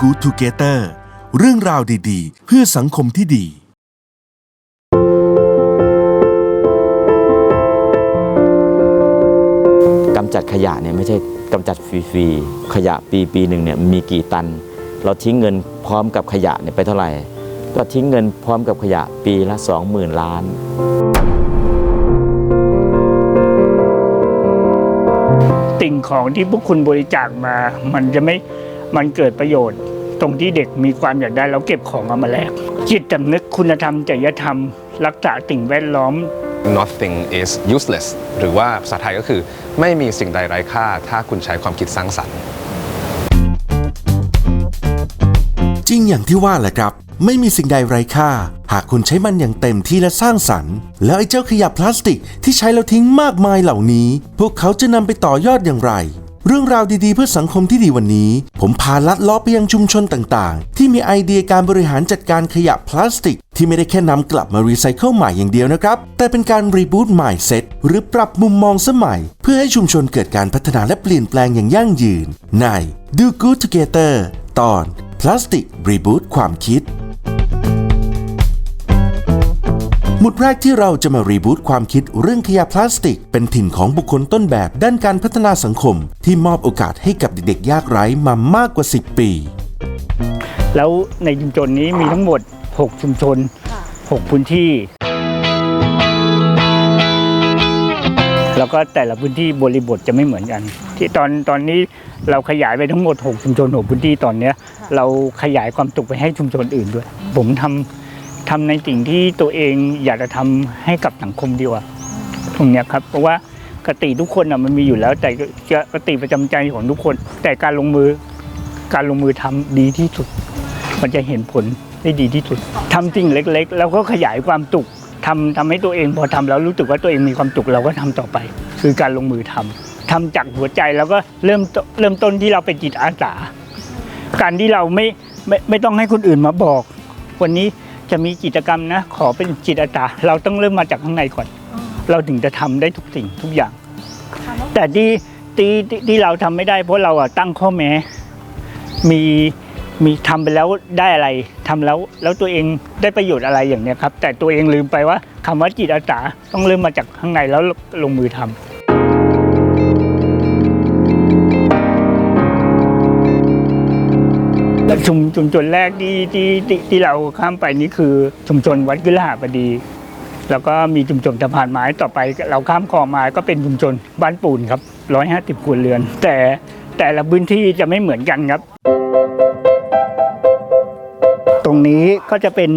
ดูกูทูเกเตอร์เรื่องราวดีๆ เพื่อสังคมที่ดี กำจัดขยะเนี่ยไม่ใช่กำจัดฟรีๆ ขยะปีปีหนึ่งเนี่ยมีกี่ตัน เราทิ้งเงินพร้อมกับขยะเนี่ยไปเท่าไหร่ ก็ทิ้งเงินพร้อมกับขยะปีละ 20,000 ล้านสิ่งของที่พวกคุณบริจาคมา มันจะไม่ มันเกิดประโยชน์ ตรงที่เด็กมีความอยากได้แล้วเก็บของเอามาแลกจิตสำนึกคุณธรรมจริยธรรม รักษาสิ่งแวดล้อม nothing is useless หรือว่าภาษาไทยก็คือ ไม่มีสิ่งใดไร้ค่า ถ้าคุณใช้ความคิดสร้างสรรค์ จริงอย่างที่ว่าแหละครับ ไม่มีสิ่งใดไร้ค่า หากคุณใช้มันอย่างเต็มที่และสร้างสรรค์ แล้วไอ้เจ้าขยะพลาสติกที่ใช้แล้วทิ้งมากมายเหล่านี้ พวกเขาจะนำไปต่อยอดอย่างไร เรื่องราวดีๆเพื่อสังคมที่ดีวันนี้ ผมพาลัดล้อไปยังชุมชนต่างๆ ที่มีไอเดียการบริหารจัดการขยะพลาสติก ที่ไม่ได้แค่นำกลับมารีไซเคิลใหม่อย่างเดียวนะครับ แต่เป็นการรีบูตใหม่เซตหรือปรับมุมมองสมัย เพื่อให้ชุมชนเกิดการพัฒนาและเปลี่ยนแปลงอย่างยั่งยืน ใน Do Good Together ตอนพลาสติกรีบูตความคิด หมุดแรกที่เราจะมารีบูตความคิดเรื่องขยะพลาสติก เป็นถิ่นของบุคคลต้นแบบด้านการพัฒนาสังคม ที่มอบโอกาสให้กับเด็กๆ ยากไร้มามากกว่า 10 ปี แล้วในชุมชนนี้มีทั้งหมด 6 ชุมชน 6 พื้นที่ แล้วก็แต่ละพื้นที่บริบทจะไม่เหมือนกัน ที่ตอนตอนนี้เราขยายไปทั้งหมด 6 ชุมชน 6 พื้นที่ตอนเนี้ย เราขยายความสุขไปให้ชุมชนอื่นด้วย ผมทำ ทำในสิ่งที่ตัวเองอยากจะทำให้กับสังคมดีกว่าตรงเนี้ยครับ เพราะว่ากติทุกคนอะมันมีอยู่แล้ว แต่กติประจำใจของทุกคน แต่การลงมือการลงมือทำดีที่สุด มันจะเห็นผลได้ดีที่สุดทำสิ่งเล็ก ๆ แล้วก็ขยายความสุขทำทำให้ตัวเองพอทำแล้วรู้สึกว่าตัวเองมีความสุขเราก็ทำต่อไป คือการลงมือทำทำจากหัวใจแล้วก็เริ่มเริ่มต้นที่เราเป็นจิตอาสาการที่เราไม่ไม่ไม่ต้องให้คนอื่นมาบอก วันนี้ จะมีกิจกรรมนะ ขอเป็นจิตอาสาเราต้องเริ่มมาจากข้างในก่อน เราถึงจะทำได้ทุกสิ่งทุกอย่าง แต่ที่ที่ที่ที่เราทำไม่ได้ เพราะเราอะตั้งข้อแม้ มีมีทำไปแล้วได้อะไรทำแล้วแล้วตัวเองได้ประโยชน์อะไรอย่างเนี้ยครับ แต่ตัวเองลืมไปว่าคำว่าจิตอาสาต้องเริ่มมาจากข้างในแล้วลงมือทำ ชุมชุมชนแรกที่ที่ที่ที่เราข้ามไปนี่คือชุมชนวัดกุลาบดี แล้วก็มีชุมชนสะพานไม้ต่อไป เราข้ามคลองมาก็เป็นชุมชนบ้านปูนครับร้อยห้าสิบครัวเรือน แต่แต่ละพื้นที่จะไม่เหมือนกันครับ ตรงนี้ก็จะเป็น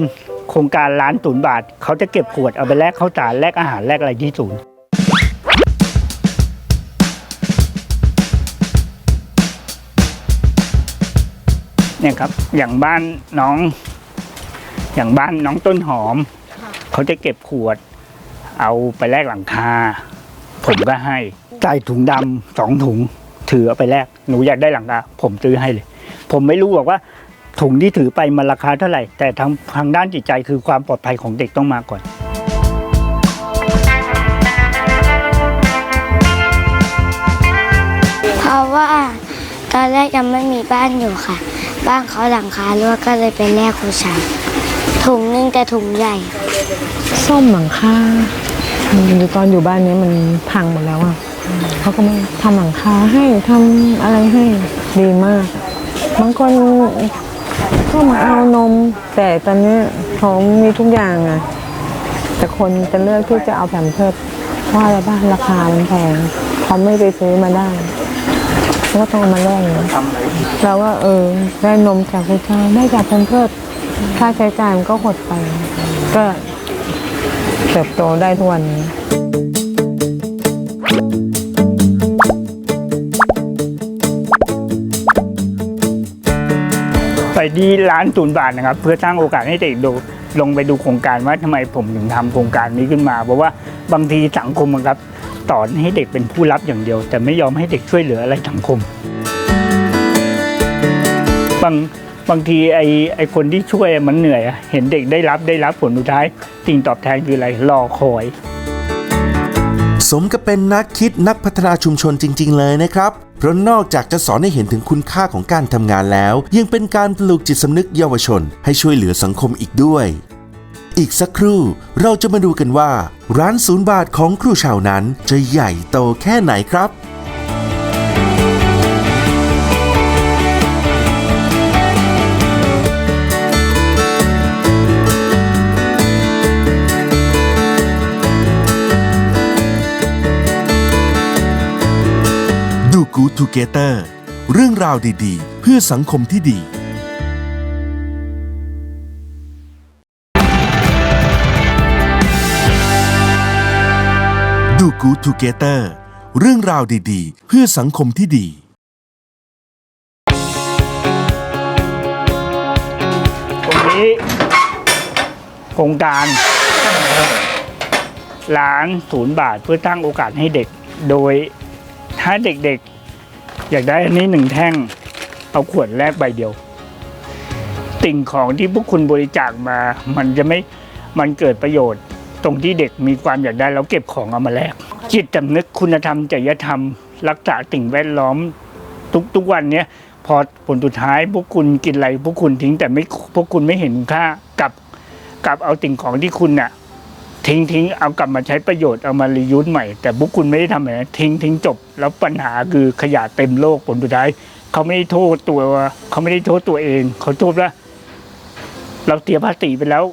โครงการล้านศูนย์บาท เขาจะเก็บขวดเอาไปแลกข้าวสารแลกอาหารแลกอะไรที่ศูนย์ เนี่ยครับ อย่างบ้านน้อง อย่างบ้านน้องต้นหอม เขาจะเก็บขวด เอาไปแลกหลังคา ผมก็ให้ใส่ถุงดำสองถุง ถือเอาไปแลกหนูอยากได้หลังคาผมซื้อให้เลย ผมไม่รู้หรอกว่าถุงที่ถือไปมันราคาเท่าไหร่ แต่ทางทางด้านจิตใจคือความปลอดภัยของเด็กต้องมาก่อนเพราะว่าตอนแรกยังไม่มีบ้านอยู่ค่ะ บ้านเขาหลังคารั่วก็เลยไปแลกคูชัยถุงนึงแต่ถุงใหญ่ ซ่อมหลังคาตอนอยู่บ้านเนี้ยมันพังหมดแล้วอะเขาก็มาทำหลังคาให้ทำอะไรให้ดีมาก บางคนก็มาเอานม แต่ตอนนี้เขามีทุกอย่างอะ แต่คนจะเลือกที่จะเอาแผ่นเพิดเพราะอะไรบ้างราคามันแพงเขาไม่ไปซื้อมาได้ เขาก็ต้องเอามาแลกอย่างเงี้ยเราว่าเออได้นมจากคุณชายได้จากแผ่นเพิดค่าใช้จ่ายมันก็หดไป ก็เติบโตได้ทุกวันนี้ไปที่ร้านศูนย์บาทนะครับ เพื่อสร้างโอกาสให้เด็กดูลงไปดูโครงการว่าทำไมผมถึงทำโครงการนี้ขึ้นมา เพราะว่าบางทีสังคมอะครับ สอนให้เด็กเป็นผู้รับอย่างเดียว แต่ไม่ยอมให้เด็กช่วยเหลืออะไรสังคม บางบางทีไอไอคนที่ช่วยมันเหนื่อยเห็นเด็กได้รับได้รับผลสุดท้ายสิ่งตอบแทนคืออะไรรอคอย สมกับเป็นนักคิดนักพัฒนาชุมชนจริง ๆ เลยนะครับเพราะนอกจากจะสอนให้เห็นถึงคุณค่าของการทำงานแล้ว ยังเป็นการปลูกจิตสำนึกเยาวชน ให้ช่วยเหลือสังคมอีกด้วย อีกสักครู่ เราจะมาดูกันว่า ร้านศูนย์บาทของครูชาวนั้นจะใหญ่โตแค่ไหนครับดูกูทูเกเตอร์เรื่องราวดีๆ เพื่อสังคมที่ดี ดูกูทูเกเตอร์เรื่องราวดีๆ เพื่อสังคมที่ดี ตรงนี้โครงการล้านศูนย์บาทเพื่อสร้างโอกาสให้เด็ก โดยถ้าเด็กๆ อยากได้อันนี้หนึ่งแท่ง เอาขวดแรกใบเดียวสิ่งของที่พวกคุณบริจาคมา มันจะไม่มันเกิดประโยชน์ ตรงที่เด็กมีความอยากได้แล้วเก็บของเอามาแลกจิตสำนึกคุณธรรมจริยธรรม รักษาสิ่งแวดล้อมทุกทุกวันเนี้ยพอผลสุดท้ายพวกคุณกินอะไรพวกคุณทิ้งแต่ไม่พวกคุณไม่เห็นค่ากับกับเอาสิ่งของที่คุณน่ะทิ้งทิ้งเอากลับมาใช้ประโยชน์เอามารียูสใหม่ แต่พวกคุณไม่ได้ทำแบบนั้นทิ้งทิ้งจบ แล้วปัญหาคือขยะเต็มโลกผลสุดท้ายเขาไม่ได้โทษตัวเขาไม่ได้โทษตัวเองเขาโทษว่า เราเสียภาษีไปแล้ว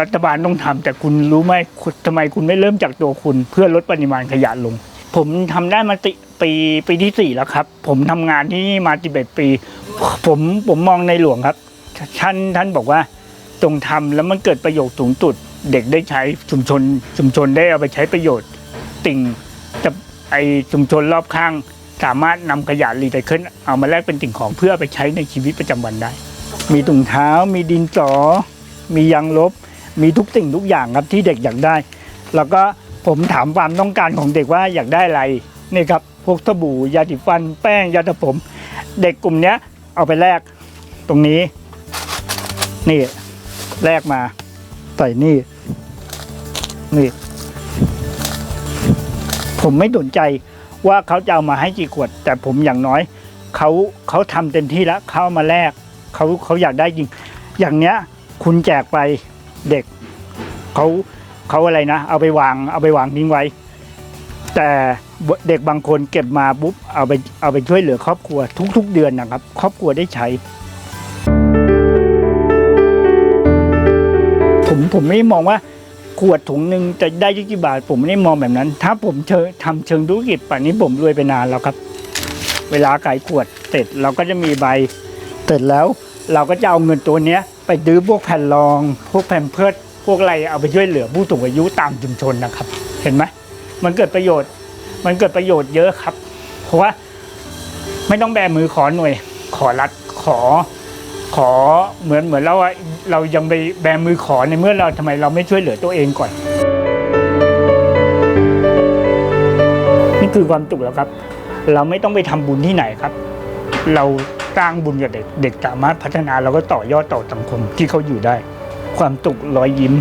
รัฐบาลต้องทำแต่คุณรู้ไหมคุณทำไมคุณไม่เริ่มจากตัวคุณ เพื่อลดปริมาณขยะลง ผมทำได้มาติปีปีที่สี่แล้วครับ ผมทำงานที่นี่มาสิเอ็ดปี ผมผมมองในหลวงครับท่านท่านบอกว่าจงทำแล้วมันเกิดประโยชน์สูงสุดเด็กได้ใช้ชุมชนชุมชนได้เอาไปใช้ประโยชน์ติ่งจะไอชุมชนรอบข้าง สามารถนำขยะรีไซเคิลเอามาแลกเป็นสิ่งของเพื่ออไปใช้ในชีวิตประจำวันได้ มีถุงเท้ามีดินสอมียางลบ มีทุกสิ่งทุกอย่างครับที่เด็กอยากได้ แล้วก็ผมถามความต้องการของเด็กว่าอยากได้อะไรนี่ครับพวกสบู่ยาสีฟัน แป้งยาสระผม เด็กกลุ่มเนี้ย เอาไปแลกตรงนี้ นี่แลกมาใส่นี่ นี่ ผมไม่สนใจว่าเขาจะเอามาให้กี่ขวด แต่ผมอย่างน้อยเขาเขาทำเต็มที่แล้วเขาเอามาแลกเขาเขาอยากได้จริง อย่างเนี้ย คุณแจกไป เด็กเขาเขาอะไรนะ เอาไปวางเอาไปวางทิ้งไว้ แต่เด็กบางคนเก็บมาปุ๊บเอาไปเอาไปช่วยเหลือครอบครัวทุก ๆ เดือนนะครับ ครอบครัวได้ใช้ ผมผมไม่มองว่าขวดถุงหนึ่งจะได้กี่บาท ผมไม่ได้มองแบบนั้น ถ้าผมเชิงทำเชิงธุรกิจป่านนี้ผมรวยไปนานแล้วครับ เวลาขายขวดเสร็จเราก็จะมีใบเสร็จแล้ว เราก็จะเอาเงินตัวเนี้ย ไปดื้อพวกแผ่นรอง พวกแผ่นเพิดพวกอะไรเอาไปช่วยเหลือผู้สูงอายุตามชุมชนนะครับ เห็นไหมมันเกิดประโยชน์ มันเกิดประโยชน์เยอะครับ เพราะว่าไม่ต้องแบมือขอหน่วย ขอรัดขอ ขอเหมือนเหมือนเราอะเรายังไปแบมือขอในเมื่อเราทำไมเราไม่ช่วยเหลือตัวเองก่อน นี่คือความสุขแล้วครับ เราไม่ต้องไปทำบุญที่ไหนครับ เรา สร้างบุญกับเด็กเด็กสามารถพัฒนาเราก็ต่อยอดต่อสังคมที่เขาอยู่ได้ ความสุขรอยยิ้ม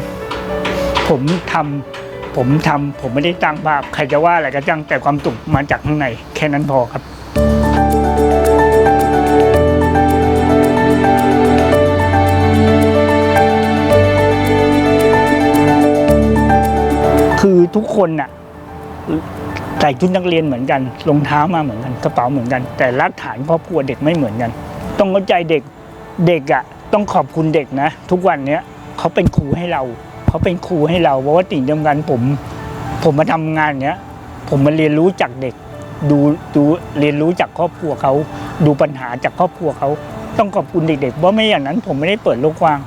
ผมทำผมทำผมไม่ได้ตั้งภาพ ใครจะว่าอะไรก็จังแต่ความสุขมาจากข้างใน แค่นั้นพอครับคือทุกคนน่ะ ใส่ชุดนักเรียนเหมือนกันรองเท้ามาเหมือนกันกระเป๋าเหมือนกัน แต่รากฐานครอบครัวเด็กไม่เหมือนกัน ต้องเข้าใจเด็กเด็กอะต้องขอบคุณเด็กนะ ทุกวันเนี้ยเขาเป็นครูให้เราเขาเป็นครูให้เราเพราะว่าติ่งเดียวกันผม ผมมาทำงานเนี้ยผมมาเรียนรู้จากเด็ก ดูดูเรียนรู้จากครอบครัวเขาดูปัญหาจากครอบครัวเขาต้องขอบคุณเด็กๆเพราะไม่อย่างนั้นผมไม่ได้เปิดโลกกว้าง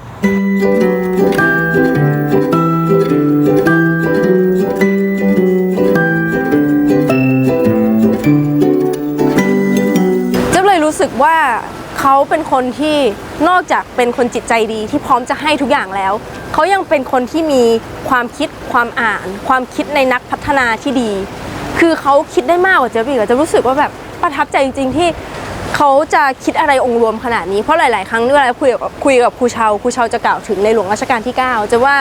ว่าเขาเป็นคนที่นอกจากเป็นคนจิตใจดีที่พร้อมจะให้ทุกอย่างแล้ว เขายังเป็นคนที่มีความคิดความอ่าน ความคิดในนักพัฒนาที่ดี คือเขาคิดได้มากกว่าเจ๊อีกจะรู้สึกว่าแบบประทับใจจริง ๆ ที่เขาจะคิดอะไรองค์รวมขนาดนี้เพราะหลาย ๆ ครั้งเวลาคุยกับคุยกับครูเชาครูเชาจะกล่าวถึงในหลวงรัชกาลที่ 9 จะว่า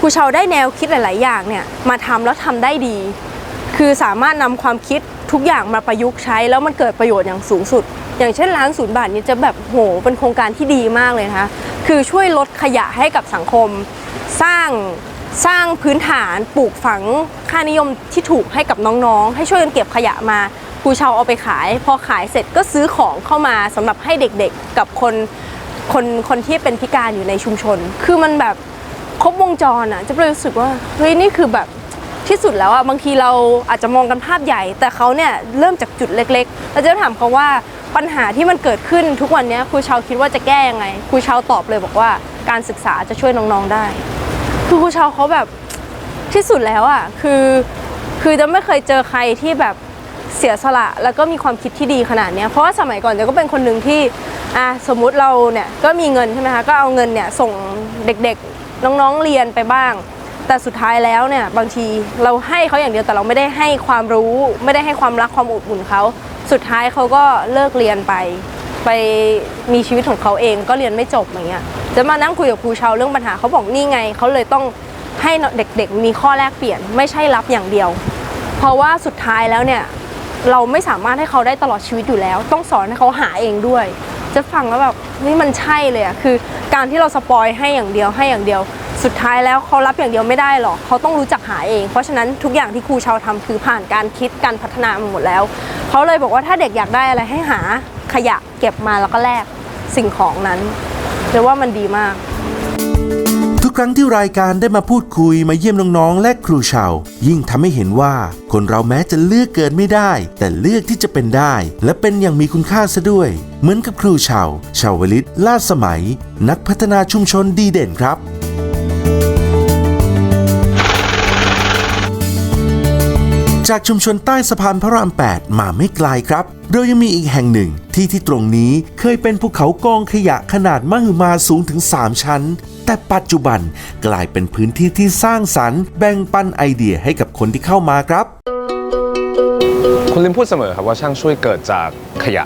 ครูเชาได้แนวคิดหลาย ๆ อย่างเนี่ยมาทำแล้วทำได้ดี คือสามารถนำความคิดทุกอย่างมาประยุกต์ใช้แล้วมันเกิดประโยชน์อย่างสูงสุด อย่างเช่นร้านศูนย์บาทนี้จะแบบโหเป็นโครงการที่ดีมากเลยนะคะคือช่วยลดขยะให้กับสังคม สร้างสร้างพื้นฐานปลูกฝังค่านิยมที่ถูกให้กับน้องๆ ให้ช่วยกันเก็บขยะมาครูชาวเอาไปขาย พอขายเสร็จก็ซื้อของเข้ามาสำหรับให้เด็กๆ กับคนคนคนที่เป็นพิการอยู่ในชุมชน คือมันแบบครบวงจรอะจะรู้สึกว่าเฮ้ยนี่คือแบบที่สุดแล้วอะบางทีเราอาจจะมองกันภาพใหญ่ แต่เขาเนี่ยเริ่มจากจุดเล็กๆเราจะถามเขาว่า ปัญหาที่มันเกิดขึ้นทุกวันนี้ครูชาวคิดว่าจะแก้ยังไงครูชาวตอบเลยบอกว่าการศึกษาจะช่วยน้องๆได้ คือครูชาวเขาแบบที่สุดแล้วอะคือคือจะไม่เคยเจอใครที่แบบเสียสละ แล้วก็มีความคิดที่ดีขนาดนี้เพราะว่าสมัยก่อนเดี๋ยวก็เป็นคนหนึ่งที่อะสมมุติเราเนี่ยก็มีเงินใช่ไหมคะก็เอาเงินเนี่ยส่งเด็กๆน้องๆเรียนไปบ้าง แต่สุดท้ายแล้วเนี่ยบางทีเราให้เขาอย่างเดียวแต่เราไม่ได้ให้ความรู้ ไม่ได้ให้ความรักความอบอุ่นเขา สุดท้ายเขาก็เลิกเรียนไป ไปมีชีวิตของเขาเองก็เรียนไม่จบอย่างเงี้ยจะมานั่งคุยกับครูชาวเรื่องปัญหาเขาบอกนี่ไงเขาเลยต้องให้เด็กๆ มีข้อแลกเปลี่ยนไม่ใช่รับอย่างเดียว เพราะว่าสุดท้ายแล้วเนี่ยเราไม่สามารถให้เขาได้ตลอดชีวิตอยู่แล้ว ต้องสอนให้เขาหาเองด้วย จะฟังแล้วแบบนี่มันใช่เลยอะคือ การที่เราสปอยให้อย่างเดียวให้อย่างเดียว สุดท้ายแล้วเขารับอย่างเดียวไม่ได้หรอกเขาต้องรู้จักหาเอง เพราะฉะนั้นทุกอย่างที่ครูชาวทำคือผ่านการคิดการพัฒนามาหมดแล้ว เขาเลยบอกว่าถ้าเด็กอยากได้อะไรให้หาขยะเก็บมาแล้วก็แลกสิ่งของนั้นเรียกว่ามันดีมาก ทุกครั้งที่รายการได้มาพูดคุยมาเยี่ยมน้องๆ และครูชาว ยิ่งทำให้เห็นว่า คนเราแม้จะเลือกเกิดไม่ได้ แต่เลือกที่จะเป็นได้ และเป็นอย่างมีคุณค่าซะด้วย เหมือนกับครูชาวชาวลิตลาดสมัย นักพัฒนาชุมชนดีเด่นครับ จากชุมชนใต้สะพานพระราม 8 มาไม่ไกลครับ เรายังมีอีกแห่งหนึ่งที่ที่ตรงนี้เคยเป็นภูเขากองขยะขนาดมหึมาสูงถึง 3 ชั้น แต่ปัจจุบันกลายเป็นพื้นที่ที่สร้างสรรค์แบ่งปันไอเดียให้กับคนที่เข้ามาครับ คุณลิมพูดเสมอครับว่าช่างช่วยเกิดจากขยะ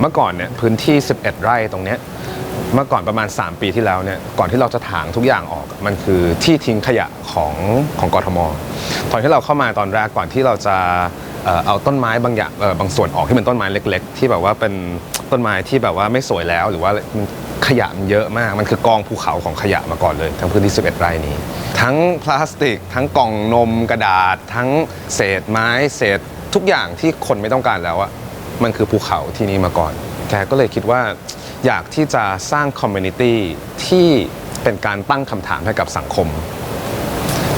เมื่อก่อนเนี่ยพื้นที่ 11 ไร่ตรงเนี้ย เมื่อก่อนประมาณ 3 ปีที่แล้วเนี่ยก่อนที่เราจะถางทุกอย่างออกมันคือที่ทิ้งขยะของของกทม ตอนที่เราเข้ามาตอนแรกก่อนที่เราจะเอ่อเอาต้นไม้บางอย่างเอ่อบางส่วนออกที่เป็นต้นไม้เล็ก ๆ ที่แบบว่าเป็นต้นไม้ที่แบบว่าไม่สวยแล้ว หรือว่ามันขยะมันเยอะมาก มันคือกองภูเขาของขยะมาก่อนเลย ทั้งพื้นที่ 11 ไร่นี้ ทั้งพลาสติก ทั้งกล่องนมกระดาษ ทั้งเศษไม้เศษทุกอย่างที่คนไม่ต้องการแล้วอะมันคือภูเขาที่นี่มาก่อน แกก็เลยคิดว่า อยากที่จะสร้างคอมมูนิตี้ที่เป็นการตั้งคำถามให้กับสังคม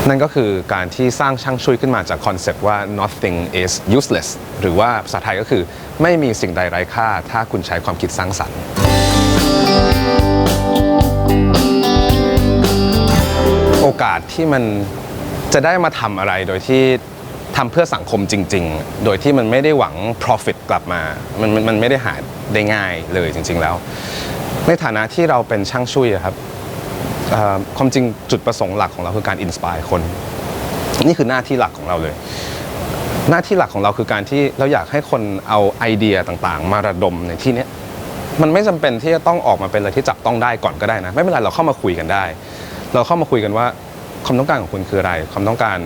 นั่นก็คือการที่สร้างช่างช่วยขึ้นมาจากคอนเซปต์ว่า nothing is useless หรือว่าภาษาไทยก็คือไม่มีสิ่งใดไร้ค่า ถ้าคุณใช้ความคิดสร้างสรรค์โอกาสที่มันจะได้มาทำอะไรโดยที่ทำเพื่อสังคมจริง ๆ โดยที่มันไม่ได้หวัง profit กลับมา มันมันมันไม่ได้หา ได้ง่ายเลยจริง ๆแล้ว ในฐานะที่เราเป็นช่างช่วยครับความจริงจุดประสงค์หลักของเราคือการอินสปายคน นี่คือหน้าที่หลักของเราเลย หน้าที่หลักของเราคือการที่เราอยากให้คนเอาไอเดียต่างๆ มาระดมในที่นี้มันไม่จำเป็นที่จะต้องออกมาเป็นอะไรที่จับต้องได้ก่อนก็ได้นะ ไม่เป็นไรเราเข้ามาคุยกันได้ เราเข้ามาคุยกันว่าความต้องการของคุณคืออะไร ความต้องการ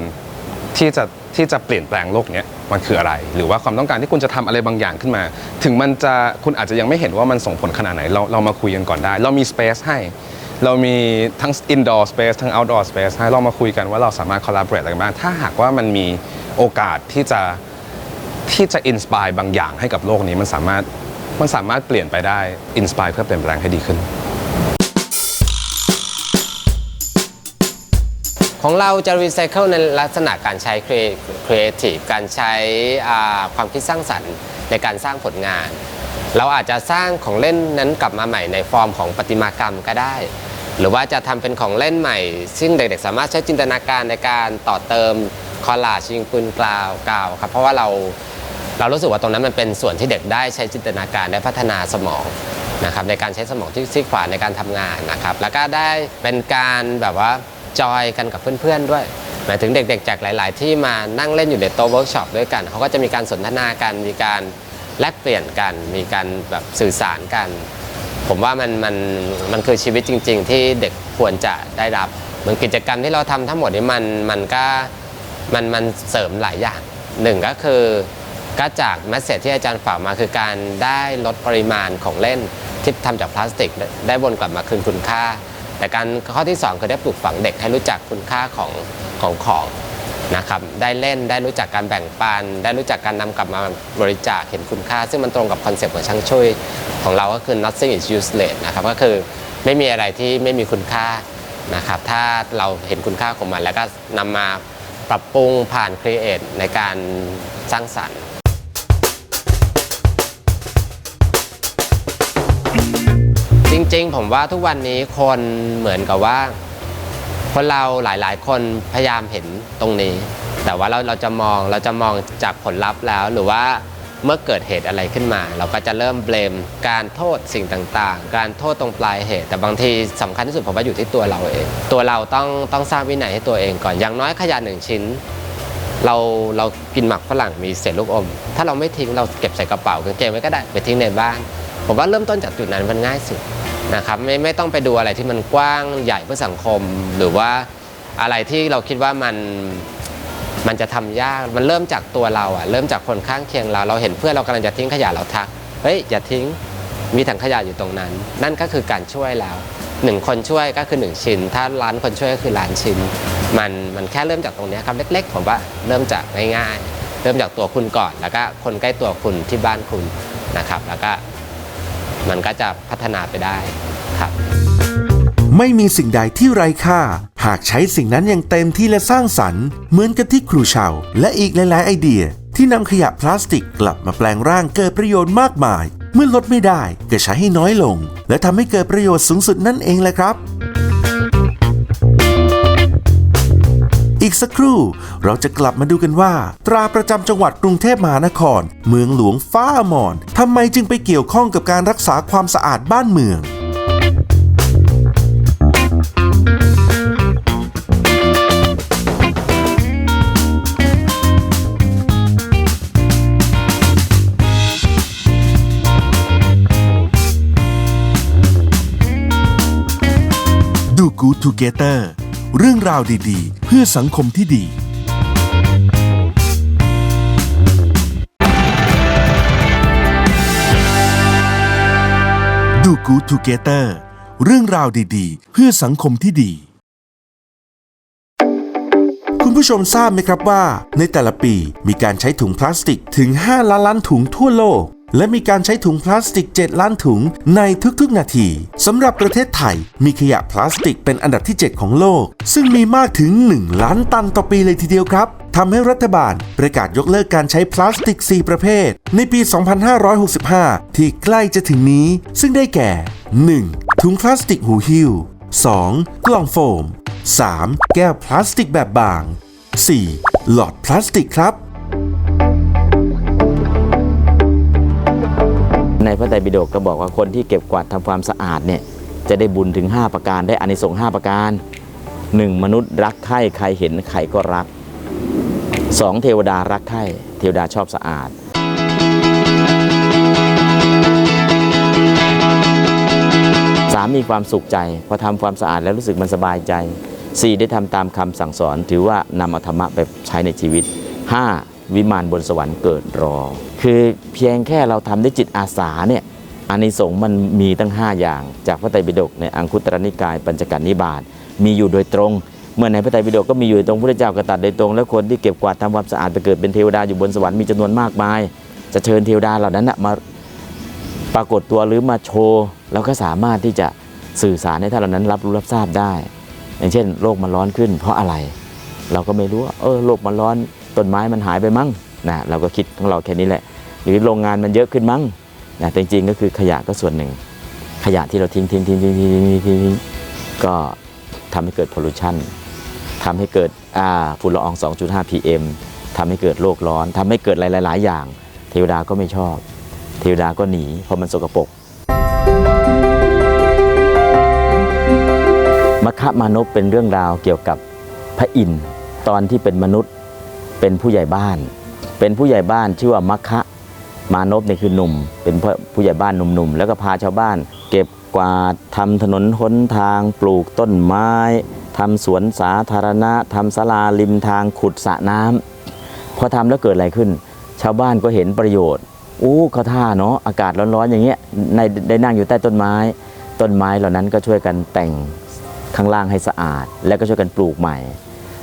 ที่จะที่จะเปลี่ยนแปลงโลกนี้มันคืออะไร หรือว่าความต้องการที่คุณจะทำอะไรบางอย่างขึ้นมา ถึงมันจะคุณอาจจะยังไม่เห็นว่ามันส่งผลขนาดไหน เราเรามาคุยกันก่อนได้ เรามี space ให้ เรามีทั้ง indoor space ทั้ง outdoor space ให้เรามาคุยกันว่าเราสามารถ collaborate อะไรกันบ้างถ้าหากว่ามันมีโอกาสที่จะที่จะอินสปายบางอย่างให้กับโลกนี้มันสามารถมันสามารถเปลี่ยนไปได้อินสปายเพื่อเปลี่ยนแปลงให้ดีขึ้น ของเราจะรีไซเคิลในลักษณะการใช้ครีเอทีฟการใช้ความคิดสร้างสรรค์ในการสร้างผลงาน เราอาจจะสร้างของเล่นนั้นกลับมาใหม่ในฟอร์มของประติมากรรมก็ได้ หรือว่าจะทำเป็นของเล่นใหม่ ซึ่งเด็กๆ สามารถใช้จินตนาการในการต่อเติมคอลลาจยิงปืนกลาวกาวครับเพราะว่าเราเรารู้สึกว่าตรงนั้นมันเป็นส่วนที่เด็กได้ใช้จินตนาการได้พัฒนาสมองนะครับในการใช้สมองที่ซีขวาในการทำงานนะครับแล้วก็ได้เป็นการแบบว่า จอยกันกับเพื่อนๆด้วย หมายถึงเด็กๆ จากหลาย ๆ ที่มานั่งเล่นอยู่ในโต๊ะเวิร์กช็อปด้วยกัน เขาก็จะมีการสนทนากันมีการแลกเปลี่ยนกัน มีการแบบสื่อสารกัน ผมว่ามันมันมันคือชีวิตจริง ๆ ที่เด็กควรจะได้รับเหมือนกิจกรรมที่เราทำทั้งหมดนี้มันมันก็มันมันเสริมหลายอย่างหนึ่งก็คือก็จากแมสเซจที่อาจารย์ฝากมาคือการได้ลดปริมาณของเล่นที่ทำจากพลาสติกได้วนกลับมาคืนคุณค่า แต่การข้อที่สองคือได้ปลูกฝังเด็กให้รู้จักคุณค่าของของของนะครับได้เล่นได้รู้จักการแบ่งปัน ได้รู้จักการนำกลับมาบริจาคเห็นคุณค่า ซึ่งมันตรงกับคอนเซปต์ของช่างช่วยของเราก็คือ nothing is useless นะครับก็คือไม่มีอะไรที่ไม่มีคุณค่านะครับถ้าเราเห็นคุณค่าของมัน แล้วก็นำมาปรับปรุงผ่าน create ในการสร้างสรรค์ จริงๆ ผมว่าทุกวันนี้คนเหมือนกับว่า คนเราหลายๆ คนพยายามเห็นตรงนี้ แต่ว่าเราเราจะมองเราจะมองจากผลลัพธ์แล้วหรือว่าเมื่อเกิดเหตุอะไรขึ้นมา เราก็จะเริ่มเบลมการโทษสิ่งต่างๆ การโทษตรงปลายเหตุ แต่บางทีสำคัญที่สุดผมว่าอยู่ที่ตัวเราเอง ตัวเราต้องต้องสร้างวินัยให้ตัวเองก่อนอย่างน้อยขยะหนึ่งชิ้น เราเรากินหมักฝรั่งมีเศษลูกอม ถ้าเราไม่ทิ้งเราเก็บใส่กระเป๋ากางเกงไว้ก็ได้ไปทิ้งในบ้าน ผมว่าเริ่มต้นจากจุดนั้นมันง่ายสุด นะครับไม่ไม่ต้องไปดูอะไรที่มันกว้างใหญ่เพื่อสังคม หรือว่าอะไรที่เราคิดว่ามันมันจะทำยากมันเริ่มจากตัวเราอะเริ่มจากคนข้างเคียงเราเราเห็นเพื่อนเรากำลังจะทิ้งขยะเราทักเฮ้ยอย่าทิ้งมีถังขยะอยู่ตรงนั้น นั่นก็คือการช่วยแล้วหนึ่งคนช่วยก็คือหนึ่งชิ้น ถ้าล้านคนช่วยก็คือล้านชิ้น มันมันแค่เริ่มจากตรงนี้ครับเล็ก ๆ ผมว่าเริ่มจากง่ายๆ เริ่มจากตัวคุณก่อน แล้วก็คนใกล้ตัวคุณที่บ้านคุณนะครับ แล้วก็ มันก็จะพัฒนาไปได้ครับไม่มีสิ่งใดที่ไร้ค่า หากใช้สิ่งนั้นอย่างเต็มที่และสร้างสรรค์ เหมือนกับที่ครูชาวและอีกหลาย ๆ ไอเดีย ที่นำขยะพลาสติกกลับมาแปลงร่างเกิดประโยชน์มากมาย เมื่อลดไม่ได้ก็ใช้ให้น้อยลง และทำให้เกิดประโยชน์สูงสุดนั่นเองแหละครับ กสักครู่ เราจะกลับมาดูกันว่า ตราประจำจังหวัดกรุงเทพมหานคร เมืองหลวงฟ้าอมรทำไมจึงไปเกี่ยวข้องกับการรักษาความสะอาดบ้านเมืองดูกูทู เรื่องราวดี ๆ เพื่อสังคมที่ดี ดูกูทูเกเตอร์เรื่องราวดีๆ เพื่อสังคมที่ดี คุณผู้ชมทราบไหมครับว่า ในแต่ละปีมีการใช้ถุงพลาสติกถึง 5 ล้านล้านถุงทั่วโลก และมีการใช้ถุงพลาสติก 7 ล้านถุงในทุกๆ นาทีสำหรับประเทศไทย มีขยะพลาสติกเป็นอันดับที่ 7 ของโลก ซึ่งมีมากถึง 1 ล้านตันต่อปีเลยทีเดียวครับทำให้รัฐบาลประกาศยกเลิกการใช้พลาสติก 4 ประเภท ในปี 2565 ที่ใกล้จะถึงนี้ ซึ่งได้แก่ 1. ถุงพลาสติกหูหิ้ว 2. กล่องโฟม 3. แก้วพลาสติกแบบบาง 4. หลอดพลาสติกครับ ในพระไตรปิฎกก็บอกว่าคนที่เก็บกวาดทำความสะอาดเนี่ยจะได้บุญถึง 5 ประการได้อานิสงส์5ประการ 1. มนุษย์รักใคร่ใครเห็นใครก็รัก 2. เทวดารักใคร่เทวดาชอบสะอาดสามมีความสุขใจ พอทำความสะอาดแล้วรู้สึกมันสบายใจ 4. ได้ทำตามคำสั่งสอน ถือว่านำอาธรรมะไปใช้ในชีวิต 5. วิมานบนสวรรค์เกิดรอ คือเพียงแค่เราทำด้วยจิตอาสาเนี่ยอานิสงส์มันมีตั้ง 5 อย่าง จากพระไตรปิฎกในอังคุตรนิกาย ปัญจการนิบาตมีอยู่โดยตรง เมื่อในพระไตรปิฎกก็มีอยู่ตรงพระเจ้ากระตัดโดยตรง แล้วคนที่เก็บกวาดทำความสะอาดไปเกิดเป็นเทวดาอยู่บนสวรรค์มีจำนวนมากมาย จะเชิญเทวดาเหล่านั้นนะมาปรากฏตัวหรือมาโชว์เราก็สามารถที่จะสื่อสารให้ท่านเหล่านั้นรับรู้รับทราบได้ อย่างเช่น โลกมันร้อนขึ้น เพราะอะไร เราก็ไม่รู้ว่าเออโลกมันร้อน ต้นไม้มันหายไปมั้งนะเราก็คิดของเราแค่นี้แหละ หรือโรงงานมันเยอะขึ้นมั้งนะจริงๆก็คือขยะก็ส่วนหนึ่ง ขยะที่เราทิ้งทิ้งทิ้งทิ้งทิ้งทิ้งทิ้งก็ทำให้เกิดพอลูชันทำให้เกิดฝุ่นละออง 2.5 pm ทำให้เกิดโลกร้อน ทำให้เกิดหลาย ๆ อย่าง เทวดาก็ไม่ชอบ เทวดาก็หนีเพราะมันสกปรกมคมานพเป็นเรื่องราวเกี่ยวกับพระอินทร์ตอนที่เป็นมนุษย์ เป็นผู้ใหญ่บ้าน เป็นผู้ใหญ่บ้านชื่อว่ามัคคะมานพเนี่ยคือหนุ่ม เป็นผู้ใหญ่บ้านหนุ่มๆ แล้วก็พาชาวบ้าน เก็บกวาดทำถนนหนทาง ปลูกต้นไม้ทำสวนสาธารณะทำศาลาริมทางขุดสระน้ำพอทำแล้วเกิดอะไรขึ้น ชาวบ้านก็เห็นประโยชน์อู้เขาท่าเนาะอากาศร้อนๆอย่างเงี้ยในได้นั่งอยู่ใต้ต้นไม้ ต้นไม้เหล่านั้นก็ช่วยกันแต่งข้างล่างให้สะอาด แล้วก็ช่วยกันปลูกใหม่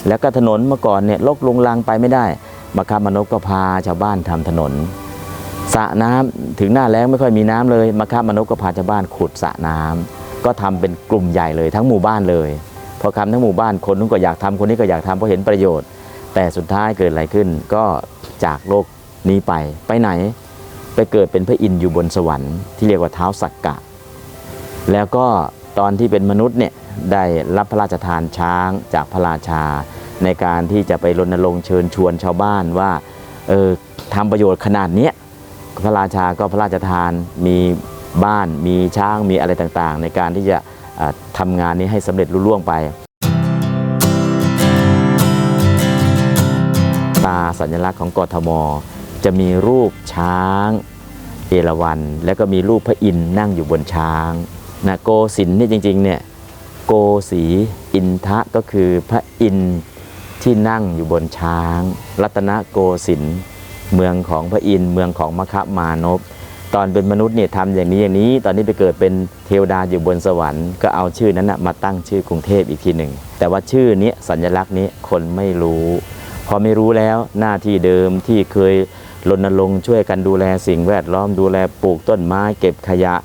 แล้วก็ถนนเมื่อก่อนเนี่ยลกลุงลังไปไม่ได้มาคามนพก็พาชาวบ้านทำถนนสระน้ำถึงหน้าแล้งไม่ค่อยมีน้ำเลยมาคามนพก็พาชาวบ้านขุดสระน้ำก็ทำเป็นกลุ่มใหญ่เลยทั้งหมู่บ้านเลยพอทำทั้งหมู่บ้านคนนู้นก็อยากทำคนนี้ก็อยากทำเพราะเห็นประโยชน์ แต่สุดท้ายเกิดอะไรขึ้น ก็จากโลกนี้ไปไปไหนไปเกิดเป็นพระอินทร์อยู่บนสวรรค์ที่เรียกว่าเท้าสักกะ แล้วก็ตอนที่เป็นมนุษย์เนี่ย ได้รับพระราชทานช้างจากพระราชา ในการที่จะไปรณรงค์เชิญชวนชาวบ้านว่าเออทำประโยชน์ขนาดนี้พระราชาก็พระราชทานมีบ้านมีช้างมีอะไรต่างๆ ในการที่จะทำงานนี้ให้สำเร็จรุ่ล่วงไป ตาสัญลักษณ์ของกทม จะมีรูปช้างเอราวัณแล้วก็มีรูปพระอินทร์นั่งอยู่บนช้างนะโกศินนี่จริงๆเนี่ย โกสีอินทะก็คือพระอินที่นั่งอยู่บนช้าง รัตนโกสินเมืองของพระอินเมืองของมคมานพตอนเป็นมนุษย์เนี่ยทำอย่างนี้อย่างนี้ ตอนนี้ไปเกิดเป็นเทวดาอยู่บนสวรรค์ก็เอาชื่อนั้นนะมาตั้งชื่อกรุงเทพอีกทีหนึ่ง แต่ว่าชื่อนี้สัญลักษณ์นี้คนไม่รู้ พอไม่รู้แล้วหน้าที่เดิมที่เคยรณรงค์ช่วยกันดูแลสิ่งแวดล้อมดูแลปลูกต้นไม้เก็บขยะ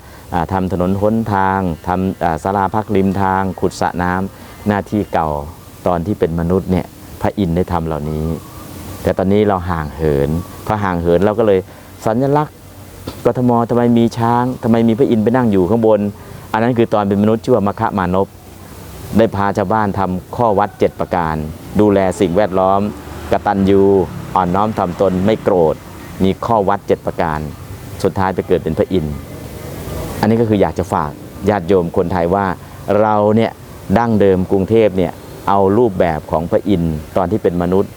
ทำถนนหนทางทำอ่าศาลาพักริมทาง ขุดสระน้ำหน้าที่เก่าตอนที่เป็นมนุษย์เนี่ยพระอินทร์ได้ทำเหล่านี้ แต่ตอนนี้เราห่างเหินพอห่างเหินเราก็เลยสัญลักษณ์กทมทำไมมีช้างทำไมมีพระอินทร์ไปนั่งอยู่ข้างบน อันนั้นคือตอนเป็นมนุษย์ชื่อว่ามคะมานพได้พาชาวบ้านทำข้อวัด 7 ประการ ดูแลสิ่งแวดล้อมกตัญญูอ่อนน้อมถ่อมตนไม่โกรธ มีข้อวัด 7 ประการ สุดท้ายไปเกิดเป็นพระอินทร์ อันนี้ก็คืออยากจะฝากญาติโยมคนไทยว่าเราเนี่ยดั้งเดิมกรุงเทพเนี่ยเอารูปแบบของพระอินทร์ตอนที่เป็นมนุษย์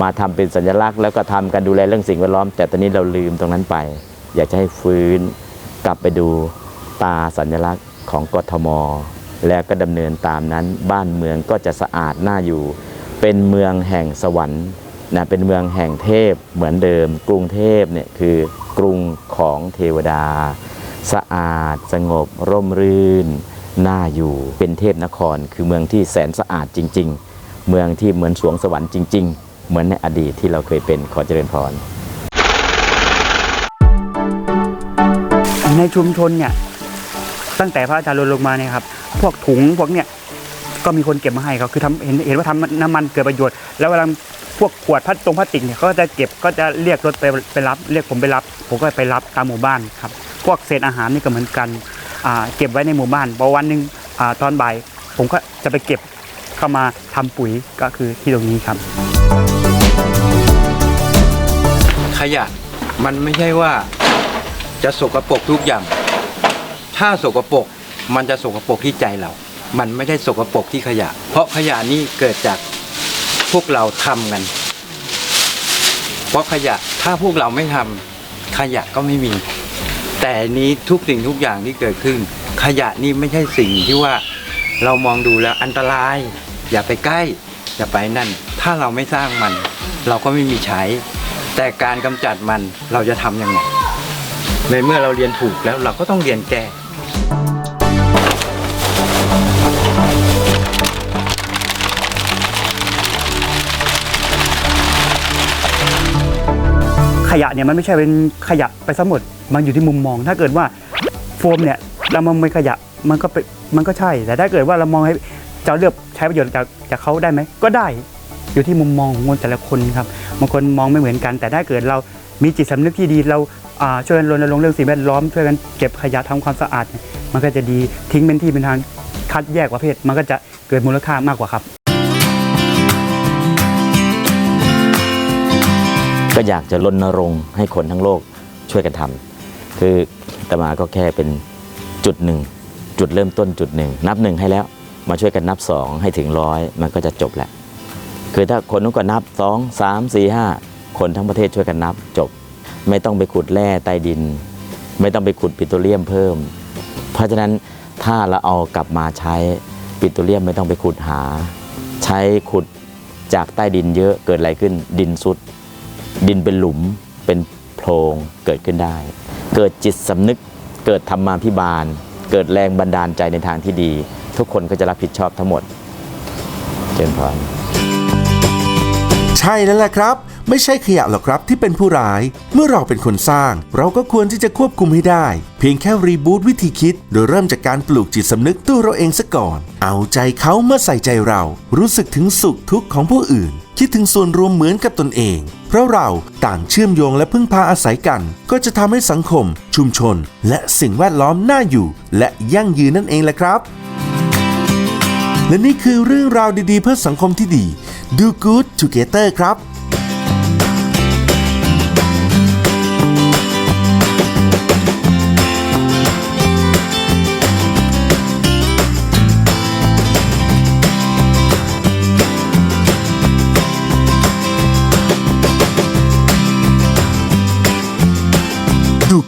มาทำเป็นสัญลักษณ์ แล้วก็ทำกันดูแลเรื่องสิ่งแวดล้อม แต่ตอนนี้เราลืมตรงนั้นไป อยากจะให้ฟื้นกลับไปดูตาสัญลักษณ์ของกทม แล้วก็ดำเนินตามนั้นบ้านเมืองก็จะสะอาดน่าอยู่ เป็นเมืองแห่งสวรรค์นะเป็นเมืองแห่งเทพเหมือนเดิม กรุงเทพเนี่ยคือกรุงของเทวดา สะอาด สงบ ร่มรื่น น่าอยู่เป็นเทพนคร คือเมืองที่แสนสะอาดจริง ๆ เมืองที่เหมือนสวงสวรรค์จริง ๆ เหมือนในอดีตที่เราเคยเป็นขอเจริญพร ในชุมชนเนี่ยตั้งแต่พระอาจารย์รณรงมาเนี่ยครับพวกถุงพวกเนี่ยก็มีคนเก็บมาให้เขาคือทำเห็นเห็นว่าทำน้ำมันเกิดประโยชน์แล้วเวลาพวกขวดพลาสตรงพลาสติกเนี่ยเขาก็จะเก็บก็จะเรียกรถไปไปรับ เรียกผมไปรับ ผมก็ไปรับตามหมู่บ้านครับ พวกเศษอาหารนี่ก็เหมือนกันเก็บไว้ในหมู่บ้านพอวันหนึ่งอตอนบ่ายผมก็จะไปเก็บเข้ามาทำปุ๋ยก็คือที่ตรงนี้ครับ ขยะมันไม่ใช่ว่าจะสกรปรกทุกอย่าง ถ้าสกรปรกมันจะสกรปรกที่ใจเรา มันไม่ได้สกรปรกที่ขยะ เพราะขยะนี่เกิดจากพวกเราทำกัน เพราะขยะถ้าพวกเราไม่ทำขยะก็ไม่มี แต่นี้ทุกสิ่งทุกอย่างที่เกิดขึ้น ขยะนี่ไม่ใช่สิ่งที่ว่าเรามองดูแล้วอันตราย อย่าไปใกล้ อย่าไปนั่น ถ้าเราไม่สร้างมัน เราก็ไม่มีใช้ แต่การกำจัดมันเราจะทำยังไงในเมื่อเราเรียนถูกแล้วเราก็ต้องเรียนแก้ ยะเนี่ยมันไม่ใช่เป็นขยะไปทั้งหมด มันอยู่ที่มุมมอง ถ้าเกิดว่าโฟมเนี่ยเรามองเป็นขยะมันก็เป็นมันก็ใช่ แต่ถ้าเกิดว่าเรามองให้จะเลือกใช้ประโยชน์จากจากเขาได้ไหมก็ได้อยู่ที่มุมมองของคนแต่ละคนครับบางคนมองไม่เหมือนกัน แต่ถ้าเกิดเรามีจิตสำนึกที่ดีเราอ่าช่วยกันรณรงค์เรื่องสิ่งแวดล้อมช่วยกันเก็บขยะทำความสะอาด มันก็จะดีทิ้งเป็นที่เป็นทางคัดแยกประเภท มันก็จะเกิดมูลค่ามากกว่าครับ ก็อยากจะรณรงค์ให้คนทั้งโลกช่วยกันทำคือตมาก็แค่เป็นจุดหนึ่งจุดเริ่มต้นจุดหนึ่งนับหนึ่งให้แล้วมาช่วยกันนับสองให้ถึงร้อยมันก็จะจบแหละ คือถ้าคนนู้นก็นับสองสามสี่ห้าคนทั้งประเทศช่วยกันนับจบ ไม่ต้องไปขุดแร่ใต้ดิน ไม่ต้องไปขุดปิโตรเลียมเพิ่ม เพราะฉะนั้นถ้าเราเอากลับมาใช้ปิโตรเลียมไม่ต้องไปขุดหา ใช้ขุดจากใต้ดินเยอะเกิดอะไรขึ้นดินสุด ดินเป็นหลุมเป็นโพรงเกิดขึ้นได้ เกิดจิตสำนึกเกิดธรรมาภิบาล เกิดแรงบันดาลใจในทางที่ดี ทุกคนก็จะรับผิดชอบทั้งหมดเจริญพรใช่แล้วแหละครับ ไม่ใช่ขยะหรอกครับที่เป็นผู้ร้าย เมื่อเราเป็นคนสร้าง เราก็ควรที่จะควบคุมให้ได้ เพียงแค่รีบูตวิธีคิด โดยเริ่มจากการปลูกจิตสำนึกตัวเราเองซะก่อน เอาใจเขาเมื่อใส่ใจเรา รู้สึกถึงสุขทุกข์ของผู้อื่น คิดถึงส่วนรวมเหมือนกับตนเอง เพราะเราต่างเชื่อมโยงและพึ่งพาอาศัยกัน ก็จะทำให้สังคม ชุมชน และสิ่งแวดล้อมน่าอยู่ และยั่งยืนนั่นเองแหละครับ และนี่คือเรื่องราวดีๆ เพื่อสังคมที่ดี Do Good Together ครับ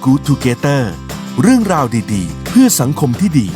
Good Together เรื่องราวดีๆ เพื่อสังคมที่ดี